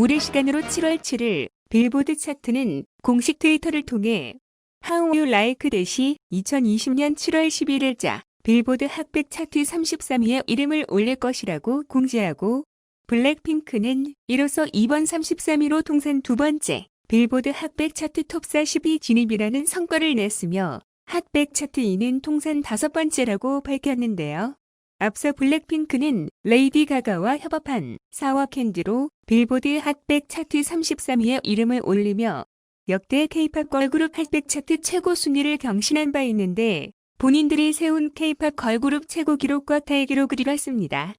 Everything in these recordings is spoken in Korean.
우리 시간으로 7월 7일 빌보드 차트는 공식 트위터를 통해 How You Like That이 2020년 7월 11일자 빌보드 핫백 차트 33위에 이름을 올릴 것이라고 공지하고 블랙핑크는 이로써 이번 33위로 통산 두 번째 빌보드 핫백 차트 톱 40위 진입이라는 성과를 냈으며 핫백 차트 2는 통산 다섯 번째라고 밝혔는데요. 앞서 블랙핑크는 레이디 가가와 협업한 사와 캔디로 빌보드 핫백 차트 33위에 이름을 올리며 역대 케이팝 걸그룹 핫백 차트 최고 순위를 경신한 바 있는데 본인들이 세운 케이팝 걸그룹 최고 기록과 타의 기록을 이뤘습니다.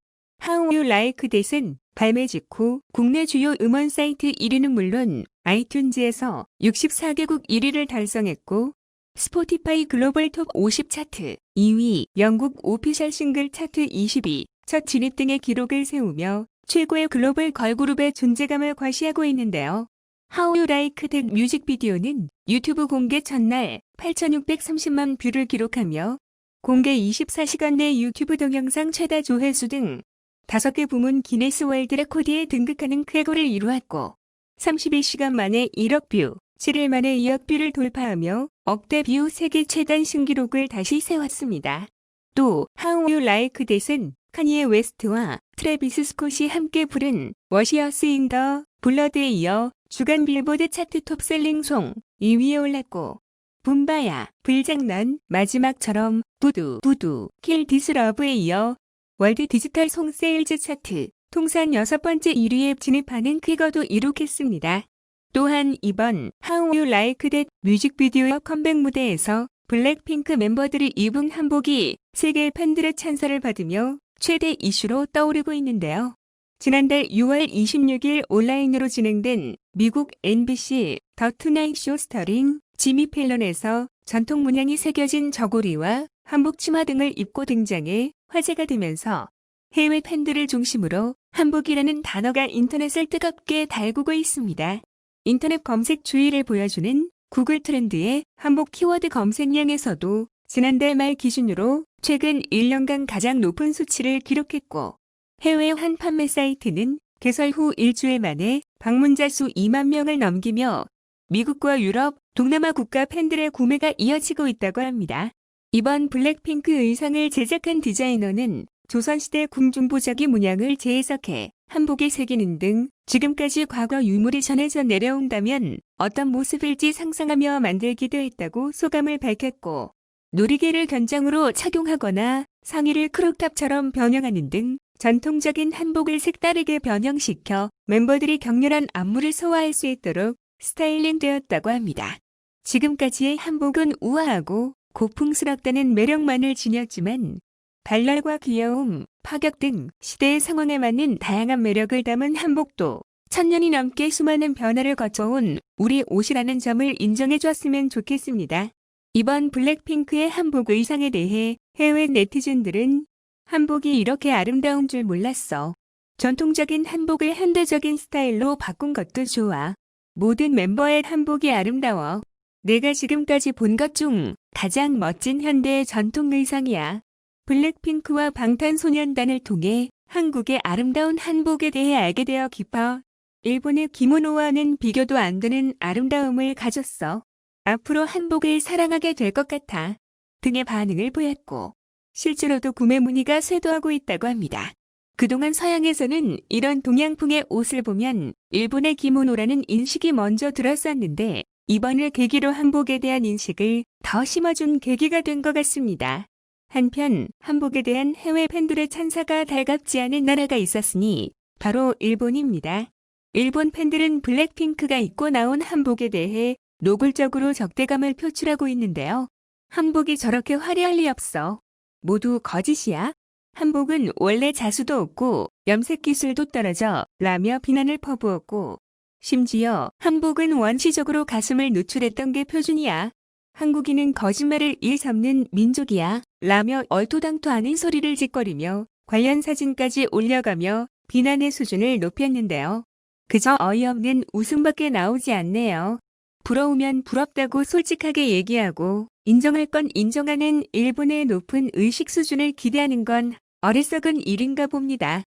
How You Like That은 발매 직후 국내 주요 음원 사이트 1위는 물론 아이튠즈에서 64개국 1위를 달성했고 스포티파이 글로벌 톱 50 차트 2위, 영국 오피셜 싱글 차트 20위, 첫 진입 등의 기록을 세우며 최고의 글로벌 걸그룹의 존재감을 과시하고 있는데요. How You Like That 뮤직비디오는 유튜브 공개 첫날 8,630만 뷰를 기록하며 공개 24시간 내 유튜브 동영상 최다 조회수 등 5개 부문 기네스 월드 레코드에 등극하는 쾌거를 이루었고 32시간 만에 1억 뷰, 7일 만에 2억 뷰를 돌파하며 억대 뷰 세계 최단 신기록을 다시 세웠습니다. 또 How You Like That은 카니에 웨스트와 트래비스 스콧이 함께 부른 워시어스 인더 블러드에 이어 주간 빌보드 차트 톱셀링 송 2위에 올랐고 붐바야, 불장난, 마지막처럼 부두, 부두, 킬 디스러브에 이어 월드 디지털 송 세일즈 차트 통산 여섯 번째 1위에 진입하는 쾌거도 이룩했습니다. 또한 이번 How You Like That 뮤직비디오 컴백 무대에서 블랙핑크 멤버들이 입은 한복이 세계 팬들의 찬사를 받으며 최대 이슈로 떠오르고 있는데요. 지난달 6월 26일 온라인으로 진행된 미국 NBC 더 투나잇 쇼 스타링 지미 펠런에서 전통 문양이 새겨진 저고리와 한복 치마 등을 입고 등장해 화제가 되면서 해외 팬들을 중심으로 한복이라는 단어가 인터넷을 뜨겁게 달구고 있습니다. 인터넷 검색 주의를 보여주는 구글 트렌드의 한복 키워드 검색량에서도 지난달 말 기준으로 최근 1년간 가장 높은 수치를 기록했고 해외 한 판매 사이트는 개설 후 일주일 만에 방문자 수 2만 명을 넘기며 미국과 유럽, 동남아 국가 팬들의 구매가 이어지고 있다고 합니다. 이번 블랙핑크 의상을 제작한 디자이너는 조선시대 궁중보자기 문양을 재해석해 한복에 새기는 등 지금까지 과거 유물이 전해져 내려온다면 어떤 모습일지 상상하며 만들기도 했다고 소감을 밝혔고 놀이개를 견장으로 착용하거나 상의를 크롭탑처럼 변형하는 등 전통적인 한복을 색다르게 변형시켜 멤버들이 격렬한 안무를 소화할 수 있도록 스타일링 되었다고 합니다. 지금까지의 한복은 우아하고 고풍스럽다는 매력만을 지녔지만 발랄과 귀여움, 파격 등 시대의 상황에 맞는 다양한 매력을 담은 한복도 천년이 넘게 수많은 변화를 거쳐온 우리 옷이라는 점을 인정해 줬으면 좋겠습니다. 이번 블랙핑크의 한복 의상에 대해 해외 네티즌들은 한복이 이렇게 아름다운 줄 몰랐어. 전통적인 한복을 현대적인 스타일로 바꾼 것도 좋아. 모든 멤버의 한복이 아름다워. 내가 지금까지 본 것 중 가장 멋진 현대의 전통 의상이야. 블랙핑크와 방탄소년단을 통해 한국의 아름다운 한복에 대해 알게 되어 기뻐. 일본의 기모노와는 비교도 안 되는 아름다움을 가졌어. 앞으로 한복을 사랑하게 될 것 같아. 등의 반응을 보였고, 실제로도 구매 문의가 쇄도하고 있다고 합니다. 그동안 서양에서는 이런 동양풍의 옷을 보면 일본의 기모노라는 인식이 먼저 들었었는데 이번을 계기로 한복에 대한 인식을 더 심어준 계기가 된 것 같습니다. 한편 한복에 대한 해외 팬들의 찬사가 달갑지 않은 나라가 있었으니 바로 일본입니다. 일본 팬들은 블랙핑크가 입고 나온 한복에 대해 노골적으로 적대감을 표출하고 있는데요. 한복이 저렇게 화려할 리 없어. 모두 거짓이야. 한복은 원래 자수도 없고 염색 기술도 떨어져 라며 비난을 퍼부었고 심지어 한복은 원시적으로 가슴을 노출했던 게 표준이야. 한국인은 거짓말을 일삼는 민족이야. 라며 얼토당토하는 소리를 짓거리며 관련 사진까지 올려가며 비난의 수준을 높였는데요. 그저 어이없는 웃음밖에 나오지 않네요. 부러우면 부럽다고 솔직하게 얘기하고 인정할 건 인정하는 일본의 높은 의식 수준을 기대하는 건 어리석은 일인가 봅니다.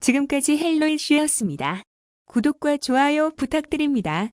지금까지 헬로 이슈였습니다. 구독과 좋아요 부탁드립니다.